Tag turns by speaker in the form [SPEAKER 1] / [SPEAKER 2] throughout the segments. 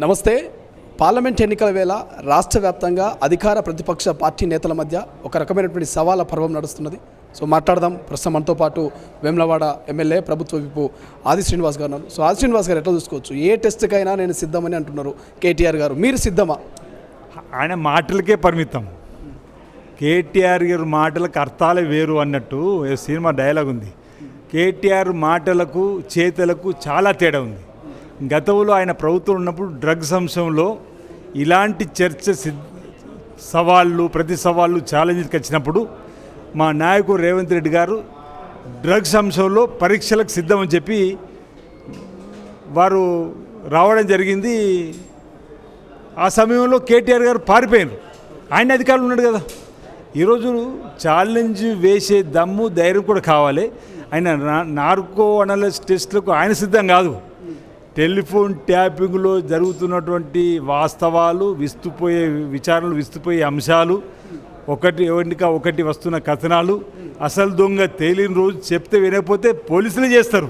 [SPEAKER 1] నమస్తే. పార్లమెంట్ ఎన్నికల వేళ రాష్ట్ర వ్యాప్తంగా అధికార ప్రతిపక్ష పార్టీ నేతల మధ్య ఒక రకమైనటువంటి సవాల పర్వం నడుస్తున్నది. సో మాట్లాడదాం. ప్రస్తుతం మనతో పాటు వేములవాడ ఎమ్మెల్యే ప్రభుత్వ విపు ఆది శ్రీనివాస్ గారు ఉన్నారు. సో ఆది శ్రీనివాస్ గారు ఎట్లా చూసుకోవచ్చు? ఏ టెస్ట్కైనా నేను సిద్ధమని అంటున్నారు కేటీఆర్ గారు. మీరు సిద్ధమా?
[SPEAKER 2] ఆయన మాటలకే పరిమితం. కేటీఆర్ గారు మాటలకు అర్థాలే వేరు అన్నట్టు సినిమా డైలాగ్ ఉంది. కేటీఆర్ మాటలకు చేతలకు చాలా తేడా ఉంది. గతంలో ఆయన ప్రభుత్వం ఉన్నప్పుడు డ్రగ్స్ అంశంలో ఇలాంటి చర్చ సవాళ్ళు ప్రతి సవాళ్ళు ఛాలెంజ్కి వచ్చినప్పుడు మా నాయకుడు రేవంత్ రెడ్డి గారు డ్రగ్స్ అంశంలో పరీక్షలకు సిద్ధమని చెప్పి వారు రావడం జరిగింది. ఆ సమయంలో కేటీఆర్ గారు పారిపోయారు ఆయన అధికారులు ఉన్నాడు కదా. ఈరోజు ఛాలెంజ్ వేసే దమ్ము ధైర్యం కూడా కావాలి. ఆయన నా- నార్కో అనలిస్ టెస్టులకు ఆయన సిద్ధం కాదు. టెలిఫోన్ ట్యాపింగ్లో జరుగుతున్నటువంటి వాస్తవాలు విస్తుపోయే విచారణలు విస్తుపోయే అంశాలు ఒకటి వెనుక ఒకటి వస్తున్న కథనాలు అసలు దొంగ తేలిన రోజు చెప్తే వినకపోతే పోలీసులే చేస్తారు.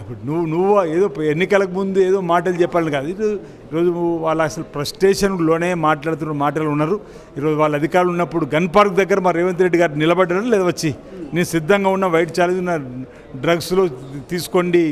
[SPEAKER 2] ఇప్పుడు నువ్వు నువ్వు ఏదో ఎన్నికలకు ముందు ఏదో మాటలు చెప్పాలని కాదు. ఈరోజు వాళ్ళ అసలు ఫ్రస్ట్రేషన్లోనే మాట్లాడుతున్న మాటలు ఉన్నారు. ఈరోజు వాళ్ళ అధికారులు ఉన్నప్పుడు గన్ పార్క్ దగ్గర మా రేవంత్ రెడ్డి గారు నిలబడ్డారు లేదా వచ్చి నేను సిద్ధంగా ఉన్న వైట్ ఛాలెంజ్ ఉన్న డ్రగ్స్లో తీసుకోండి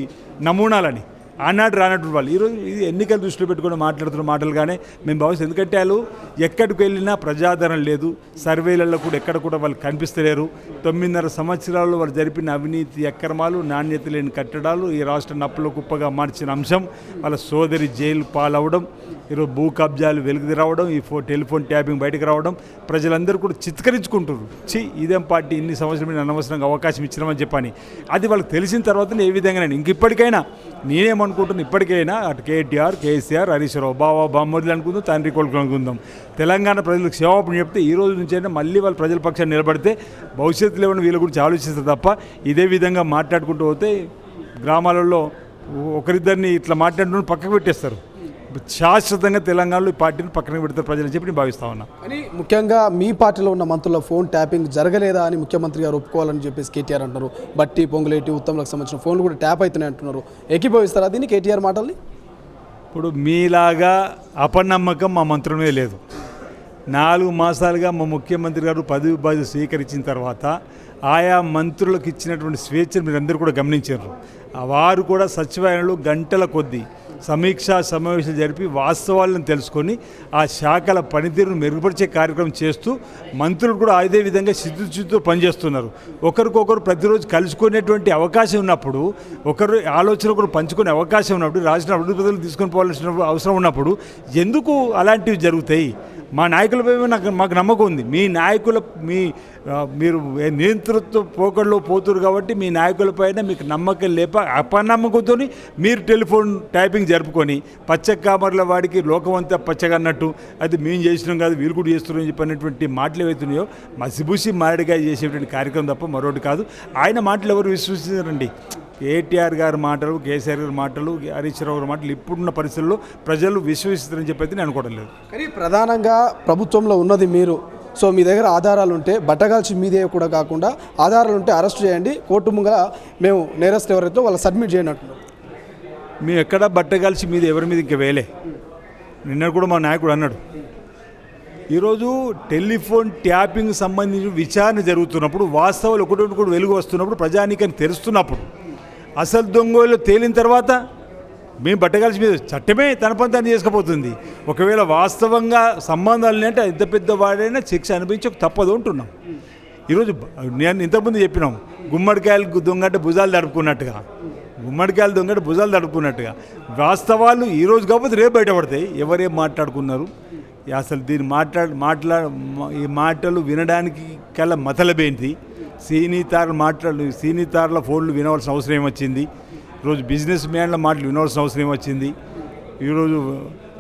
[SPEAKER 2] నమూనాలని. ఆనాడు రానట్టు వాళ్ళు. ఈరోజు ఇది ఎన్నికల దృష్టిలో పెట్టుకుని మాట్లాడుతున్న మాటలు కానీ మేము భావిస్తాం ఎందుకంటే వాళ్ళు ఎక్కడికి వెళ్ళినా ప్రజాదరణ లేదు. సర్వేలలో కూడా ఎక్కడ కూడా వాళ్ళు కనిపిస్తలేరు. తొమ్మిదిన్నర సంవత్సరాల్లో వాళ్ళు జరిపిన అవినీతి అక్రమాలు నాణ్యత లేని కట్టడాలు ఈ రాష్ట్ర నప్పుల కుప్పగా మార్చిన అంశం. వాళ్ళ సోదరి జైలు పాలవడం ఈరోజు భూ కబ్జాలు వెలుగు రావడం ఈ ఫో టెలిఫోన్ ట్యాపింగ్ బయటకు రావడం ప్రజలందరూ కూడా చిత్కరించుకుంటారు చి ఇదేం పార్టీ ఇన్ని సంవత్సరం అనవసరంగా అవకాశం ఇచ్చినామని చెప్పని. అది వాళ్ళకి తెలిసిన తర్వాత ఏ విధంగా నేను ఇంక ఇప్పటికైనా నేనేమనుకుంటున్నాను ఇప్పటికైనా అటు కేటీఆర్ కేసీఆర్ హరీష్ రావు బాబా బామ్మోదులు అనుకుందాం తండ్రి కొడుకులు అనుకుందాం. తెలంగాణ ప్రజలకు సేవాపం చెప్తే ఈ రోజు నుంచి అయినా మళ్ళీ వాళ్ళు ప్రజల పక్షాన్ని నిలబడితే భవిష్యత్తులో ఏమైనా వీళ్ళ గురించి ఆలోచిస్తారు తప్ప ఇదే విధంగా మాట్లాడుకుంటూ పోతే గ్రామాలలో ఒకరిద్దరిని ఇట్లా మాట్లాడుకుని పక్కకు పెట్టేస్తారు. శాశ్వతంగా తెలంగాణలో ఈ పార్టీని పక్కన పెడతారు ప్రజలని చెప్పి నేను భావిస్తా ఉన్నా.
[SPEAKER 1] కానీ ముఖ్యంగా మీ పార్టీలో ఉన్న మంత్రుల ఫోన్ ట్యాపింగ్ జరగలేదా అని ముఖ్యమంత్రి గారు ఒప్పుకోవాలని చెప్పేసి కేటీఆర్ అంటున్నారు. బట్టి పొంగులేటి ఉత్తమ్లకు సంబంధించిన ఫోన్లు కూడా ట్యాప్ అవుతున్నాయి అంటున్నారు. ఏకీభవిస్తారా దీన్ని కేటీఆర్ మాటల్ని?
[SPEAKER 2] ఇప్పుడు మీలాగా అపనమ్మకం మా మంత్రులమే లేదు. నాలుగు మాసాలుగా మా ముఖ్యమంత్రి గారు పదవి బాధ్యత స్వీకరించిన తర్వాత ఆయా మంత్రులకు ఇచ్చినటువంటి స్వేచ్ఛను మీరందరూ కూడా గమనించారు. వారు కూడా సచివాలయంలో గంటల కొద్దీ సమీక్షా సమావేశాలు జరిపి వాస్తవాలను తెలుసుకొని ఆ శాఖల పనితీరును మెరుగుపరిచే కార్యక్రమం చేస్తూ మంత్రులు కూడా అదే విధంగా శుద్ధితో పనిచేస్తున్నారు. ఒకరికొకరు ప్రతిరోజు కలుసుకునేటువంటి అవకాశం ఉన్నప్పుడు ఒకరు ఆలోచన ఒకరు పంచుకునే అవకాశం ఉన్నప్పుడు రాష్ట్ర అభివృద్ధి ప్రజలు తీసుకొని పోవాల్సిన అవసరం ఉన్నప్పుడు ఎందుకు అలాంటివి జరుగుతాయి? మా నాయకులపై నాకు మాకు నమ్మకం ఉంది. మీ నాయకుల మీ మీరు నియంతృత్వ పోకడలో పోతురు కాబట్టి మీ నాయకులపైన మీకు నమ్మకం లేప అపనమ్మకంతో మీరు టెలిఫోన్ టైపింగ్ జరుపుకొని పచ్చ కామర్ల వాడికి లోకమంతా పచ్చగా అన్నట్టు అది మేము చేసినాం కాదు వీళ్ళు కూడా చేస్తున్నాం చెప్పినటువంటి మాటలు ఏవైతున్నాయో మసిబూసి మారడిగా చేసేటువంటి కార్యక్రమం తప్ప మరొకటి కాదు. ఆయన మాటలు ఎవరు విశ్వసించారండి? కేటీఆర్ గారి మాటలు కేసీఆర్ గారి మాటలు హరీష్ రావు గారి మాటలు ఇప్పుడున్న పరిస్థితుల్లో ప్రజలు విశ్వసిస్తారని చెప్పైతే నేను అనుకోవడం లేదు.
[SPEAKER 1] కానీ ప్రధానంగా ప్రభుత్వంలో ఉన్నది మీరు. సో మీ దగ్గర ఆధారాలు ఉంటే బట్టగాల్చి మీదే కూడా కాకుండా ఆధారాలు ఉంటే అరెస్ట్ చేయండి. కోర్టు ముంగల మేము నేరస్తులు ఎవరైతే వాళ్ళు సబ్మిట్ అంటున్నారు
[SPEAKER 2] మేము ఎక్కడ బట్ట కలిసి మీద ఎవరి మీద ఇంకా వేలే నిన్న కూడా మా నాయకుడు అన్నాడు. ఈరోజు టెలిఫోన్ ట్యాపింగ్ సంబంధించిన విచారణ జరుగుతున్నప్పుడు వాస్తవాలు ఒకటి కూడా వెలుగు వస్తున్నప్పుడు ప్రజానీకాన్ని తెరుస్తున్నప్పుడు అసలు దొంగలు తేలిన తర్వాత మేము బట్టగాల్సి మీద చట్టమే తన పని తను చేసుకుపోతుంది ఒకవేళ వాస్తవంగా సంబంధాలు అంటే ఎంత పెద్ద వాడైనా శిక్ష అనిపించక తప్పదు అంటున్నాం. ఈరోజు నేను ఇంతకుముందు చెప్పినాం గుమ్మడికాయలు దొంగ అంటే భుజాలు తడుపుకున్నట్టుగా. గుమ్మడికాయలు దొంగ అంటే భుజాలు తడుపుకున్నట్టుగా. వాస్తవాలు ఈరోజు కాకపోతే రేపు బయటపడతాయి. ఎవరేం మాట్లాడుకున్నారు? అసలు దీన్ని మాట్లాడ మాట్లా ఈ మాటలు వినడానికి కల మతలబేంటి? సీనీతారులు మాట్లాడు సీనీతారుల ఫోన్లు వినవలసిన అవసరం ఏమొచ్చింది? ఈరోజు బిజినెస్ మ్యాన్ల మాటలు వినవలసిన అవసరం ఏమొచ్చింది? ఈరోజు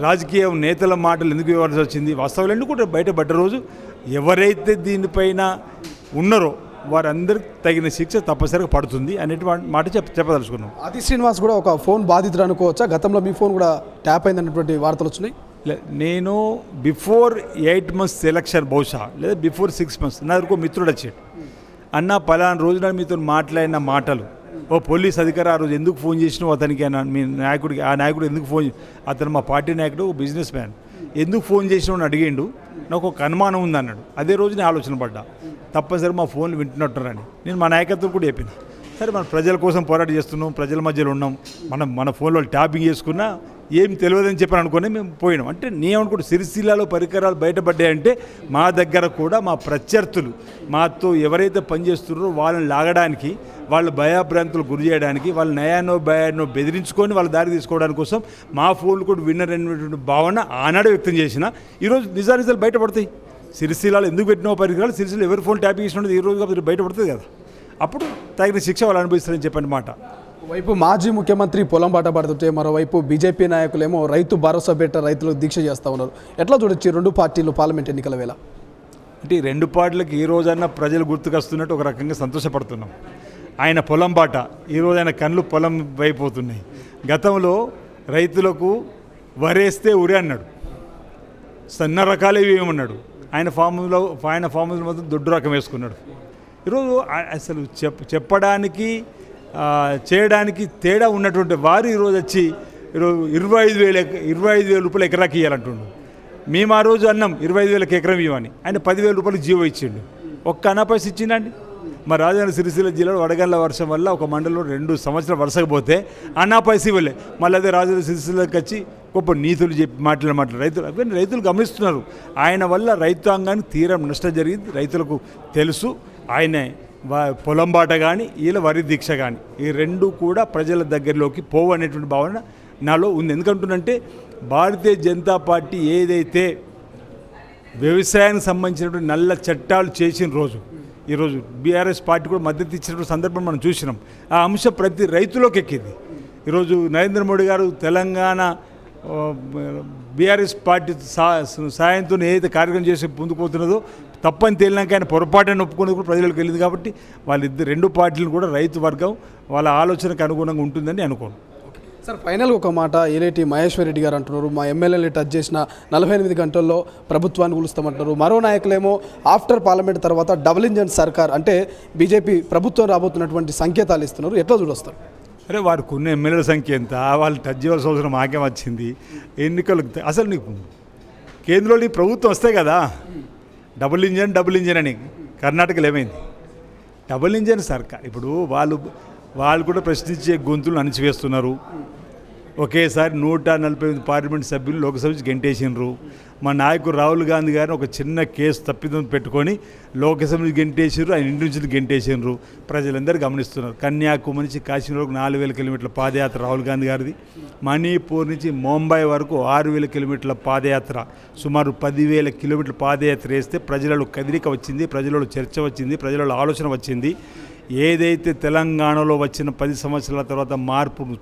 [SPEAKER 2] రాజకీయ నేతల మాటలు ఎందుకు ఇవ్వాల్సి వచ్చింది? వాస్తవాలన్నీ కూడా బయటపడ్డ రోజు ఎవరైతే దీనిపైన ఉన్నారో వారందరికి తగిన శిక్ష తప్పనిసరిగా పడుతుంది అనేటువంటి మాట చెప్ప చెప్పదలుచుకున్నాం.
[SPEAKER 1] ఆది శ్రీనివాస్ కూడా ఒక ఫోన్ బాధితుడు అనుకోవచ్చా? గతంలో మీ ఫోన్ కూడా ట్యాప్ అయిందన్నటువంటి వార్తలు వచ్చినాయి?
[SPEAKER 2] నేను బిఫోర్ ఎయిట్ మంత్స్ సెలక్షన్ బహుశా లేదా బిఫోర్ సిక్స్ మంత్స్ నా దగ్గరకు మిత్రుడు వచ్చాడు. అన్న పలానా రోజున మీతో మాట్లాడిన మాటలు. ఓ పోలీస్ అధికారి ఆ రోజు ఎందుకు ఫోన్ చేసినావు అతనికి? అన్న మీ నాయకుడికి ఆ నాయకుడు ఎందుకు ఫోన్ అతను మా పార్టీ నాయకుడు బిజినెస్ మ్యాన్ ఎందుకు ఫోన్ చేసినావు అని అడిగిండు. నాకు ఒక అనుమానం ఉంది అన్నాడు. అదే రోజు నేను ఆలోచన పడ్డా. తప్పనిసరి మా ఫోన్లు వింటున్నట్టున్నారని. నేను మా నాయకత్వం కూడా చెప్పిన. సరే మన ప్రజల కోసం పోరాటం చేస్తున్నాం ప్రజల మధ్యలో ఉన్నాం. మనం మన ఫోన్లో ట్యాపింగ్ చేసుకున్నా ఏం తెలియదని చెప్పని అనుకుని మేము పోయినాం. అంటే నేను సిరిసిల్లాలో పరికరాలు బయటపడ్డాయంటే మా దగ్గర కూడా మా ప్రత్యర్థులు మాతో ఎవరైతే పనిచేస్తున్నారో వాళ్ళని లాగడానికి వాళ్ళ భయాభ్రాంతులు గురి చేయడానికి వాళ్ళ నయానో భయానో బెదిరించుకొని వాళ్ళ దారి తీసుకోవడానికి కోసం మా ఫోన్లు కూడా విన్నర్ అనేటువంటి భావన ఆనాడు వ్యక్తం చేసిన. ఈరోజు నిజానిజాలు బయటపడతాయి. సిరిసిల్లాలో ఎందుకు పెట్టినో పరికరాలు? సిరిసిల్లు ఎవరి ఫోన్ ట్యాపింగ్ చేసినది ఈ రోజు బయటపడుతుంది కదా. అప్పుడు తగిన శిక్ష వాళ్ళు అనుభవిస్తారని చెప్పనమాట
[SPEAKER 1] వైపు మాజీ ముఖ్యమంత్రి పొలం బాట పడుతుంటే మరోవైపు బీజేపీ నాయకులేమో రైతు భరోసా పెట్ట రైతులు దీక్ష చేస్తూ ఉన్నారు. ఎట్లా చూడొచ్చు రెండు పార్టీలు పార్లమెంట్ ఎన్నికల వేళ?
[SPEAKER 2] అంటే రెండు పార్టీలకు ఈ రోజన్నా ప్రజలు గుర్తుకొస్తున్నట్టు ఒక రకంగా సంతోషపడుతున్నాం. ఆయన పొలం బాట ఈరోజు ఆయన కళ్ళు పొలం వైపోతున్నాయి. గతంలో రైతులకు వరేస్తే ఉరి అన్నాడు. సన్న రకాలే వేయమన్నాడు. ఆయన ఫామ్లో ఆయన ఫామ్లో మాత్రం దొడ్డు రకం వేసుకున్నాడు. ఈరోజు అసలు చెప్ చెప్పడానికి చేయడానికి తేడా ఉన్నటువంటి వారు ఈరోజు వచ్చి ఈరోజు ఇరవై ఐదు వేల ఇరవై ఐదు వేల రూపాయలు ఎకరాకి ఇవ్వాలంటుండు మేము ఆ రోజు అన్నాం ఇరవై ఐదు వేలకు ఎకరం ఇవ్వని ఆయన పదివేల రూపాయలు జీవో ఇచ్చిండు. ఒక్క అనాపైసి ఇచ్చిండండి? మా రాజధాని సిరిసిల్ల జిల్లాలో వడగండ్ల వర్షం వల్ల ఒక మండలంలో రెండు సంవత్సరాలు వరుసకపోతే అనాపైసి ఇవ్వలే. మళ్ళీ అదే రాజధాని సిరిసిల్లకి వచ్చి గొప్ప నీతులు చెప్పి మాట్లాడిన మాటలు. రైతులు అవన్నీ రైతులు గమనిస్తున్నారు. ఆయన వల్ల రైతాంగానికి తీరం నష్టం జరిగింది రైతులకు తెలుసు. ఆయనే పొలం బాట కానీ వీళ్ళ వరి దీక్ష కానీ ఈ రెండు కూడా ప్రజల దగ్గరలోకి పోవు అనేటువంటి భావన నాలో ఉంది. ఎందుకంటున్నంటే భారతీయ జనతా పార్టీ ఏదైతే వ్యవసాయానికి సంబంధించినటువంటి నల్ల చట్టాలు చేసిన రోజు ఈరోజు బీఆర్ఎస్ పార్టీ కూడా మద్దతు ఇచ్చినటువంటి సందర్భం మనం చూసినాం. ఆ అంశం ప్రతి రైతులోకి ఎక్కింది. ఈరోజు నరేంద్ర మోడీ గారు తెలంగాణ బీఆర్ఎస్ పార్టీ సా సాయంతో ఏదైతే కార్యక్రమం చేసి ముందుకు పోతున్నదో తప్పని తేలినాక ఆయన పొరపాటుని ఒప్పుకునేది కూడా ప్రజలకు వెళ్ళింది కాబట్టి వాళ్ళిద్దరు రెండు పార్టీలు కూడా రైతు వర్గం వాళ్ళ ఆలోచనకు అనుగుణంగా ఉంటుందని అనుకోను.
[SPEAKER 1] సార్ ఫైనల్ ఒక మాట ఏలేటి మహేశ్వర్ రెడ్డి గారు అంటున్నారు. మా ఎమ్మెల్యేలు టచ్ చేసిన నలభై ఎనిమిది గంటల్లో ప్రభుత్వాన్ని కూలుస్తామంటున్నారు మరో నాయకులేమో ఆఫ్టర్ పార్లమెంట్ తర్వాత డబుల్ ఇంజన్ సర్కార్ అంటే బీజేపీ ప్రభుత్వం రాబోతున్నటువంటి సంకేతాలు ఇస్తున్నారు. ఎట్లా చూడొస్తారు?
[SPEAKER 2] అరే వారికి ఉన్న ఎమ్మెల్యేల సంఖ్య ఎంత? వాళ్ళు టచ్ చేయాల్సిన అవసరం మాకేం వచ్చింది? ఎన్నికలు అసలు నీకు కేంద్రంలో ప్రభుత్వం వస్తే కదా? డబుల్ ఇంజన్ డబుల్ ఇంజన్ అని కర్ణాటకలో ఏమైంది? డబుల్ ఇంజన్ సర్కార్. ఇప్పుడు వాళ్ళు వాళ్ళు కూడా ప్రశ్నించే గొంతులు అణిచివేస్తున్నారు. ఒకేసారి నూట నలభై ఎనిమిది పార్లమెంట్ సభ్యులు లోకసభకి గెంటేసినారు మా నాయకుడు రాహుల్ గాంధీ గారిని ఒక చిన్న కేసు తప్పిదం పెట్టుకొని లోకసభకి గెంటేసారు ఆయన ఇంటి నుంచి గెంటేసినారు ప్రజలందరూ గమనిస్తున్నారు. కన్యాకుమారి నుంచి కాశ్మీర్ వరకు నాలుగు వేల కిలోమీటర్ల పాదయాత్ర రాహుల్ గాంధీ గారిది. మణిపూర్ నుంచి ముంబై వరకు ఆరు వేల కిలోమీటర్ల పాదయాత్ర. సుమారు పదివేల కిలోమీటర్ల పాదయాత్ర వేస్తే ప్రజలలో కదిలిక వచ్చింది ప్రజలలో చర్చ వచ్చింది ప్రజలలో ఆలోచన వచ్చింది. ఏదైతే తెలంగాణలో వచ్చిన పది సంవత్సరాల తర్వాత మార్పు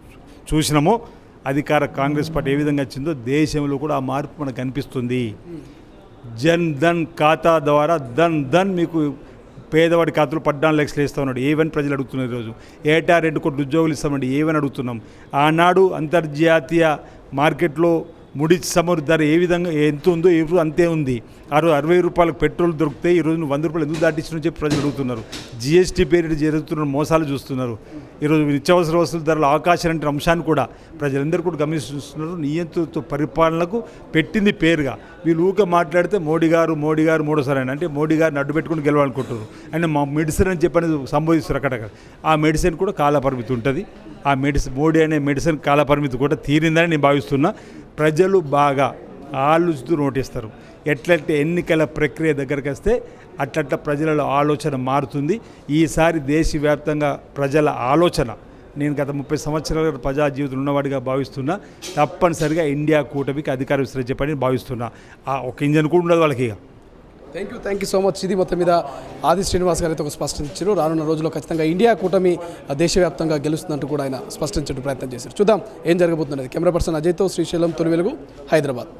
[SPEAKER 2] చూసినామో అధికార కాంగ్రెస్ పార్టీ ఏ విధంగా వచ్చిందో దేశంలో కూడా ఆ మార్పు మనకు కనిపిస్తుంది. జన్ ధన్ ఖాతా ద్వారా ధన్ ధన్ మీకు పేదవాడి ఖాతాలో పద్నాలుగు లక్షలు ఇస్తా ఉన్నాడు. ఏవని ప్రజలు అడుగుతున్నారు ఈరోజు? ఏటా రెండు కోట్ల ఉద్యోగులు ఇస్తామండి. ఏవని అడుగుతున్నాం? ఆనాడు అంతర్జాతీయ మార్కెట్లో ముడి చమురు ధర ఏ విధంగా ఎంత ఉందో ఏ అంతే ఉంది. అరవై అరవై రూపాయలకు పెట్రోల్ దొరికితే ఈ రోజు నువ్వు వంద రూపాయలు ఎందుకు దాటించిన చెప్పి ప్రజలు అడుగుతున్నారు. జిఎస్టీ పేరిట జరుగుతున్న మోసాలు చూస్తున్నారు. ఈరోజు నిత్యావసర వస్తువుల ధరల ఆకాశం అంటే అంశాన్ని కూడా ప్రజలందరూ కూడా గమనిస్తున్నారు. నియంత్రిత పరిపాలనకు పెట్టింది పేరుగా. వీళ్ళు ఊక మాట్లాడితే మోడీ గారు మోడీ గారు మూడోసారి అంటే మోడీ గారిని అడ్డు పెట్టుకుని గెలవాలనుకుంటారు అండ్ మా మెడిసిన్ అని చెప్పి అనేది సంబోధిస్తారు అక్కడ ఆ మెడిసిన్ కూడా కాలపరిమితి ఉంటుంది. ఆ మెడిసిన్ మోడీ అనే మెడిసిన్ కాలపరిమితి కూడా తీరిందని నేను భావిస్తున్నా. ప్రజలు బాగా ఆలోచిస్తూ నోటిస్తారు. ఎట్లంటే ఎన్నికల ప్రక్రియ దగ్గరికి వస్తే అట్లట్ల ప్రజలలో ఆలోచన మారుతుంది. ఈసారి దేశవ్యాప్తంగా ప్రజల ఆలోచన. నేను గత ముప్పై సంవత్సరాలు ప్రజా జీవితం ఉన్నవాడిగా భావిస్తున్నా. తప్పనిసరిగా ఇండియా కూటమికి అధికారం విస్తరించే పని భావిస్తున్నా. ఆ ఒక ఇంజన్ కూడా ఉండదు వాళ్ళకి ఇక.
[SPEAKER 1] Thank you thank you so much ఇది మొత్తం మీద ఆది శ్రీనివాస్ గారు అయితే ఒక స్పష్టం ఇచ్చారు. రానున్న రోజుల్లో ఖచ్చితంగా ఇండియా కూటమి దేశవ్యాప్తంగా గెలుస్తుందంటూ కూడా ఆయన స్పష్టించే ప్రయత్నం చేశారు. చూద్దాం ఏం జరగబోతున్నది. కెమెరా పర్సన్ అజయ్తో శ్రీశైలం తొలి వెలుగు హైదరాబాద్.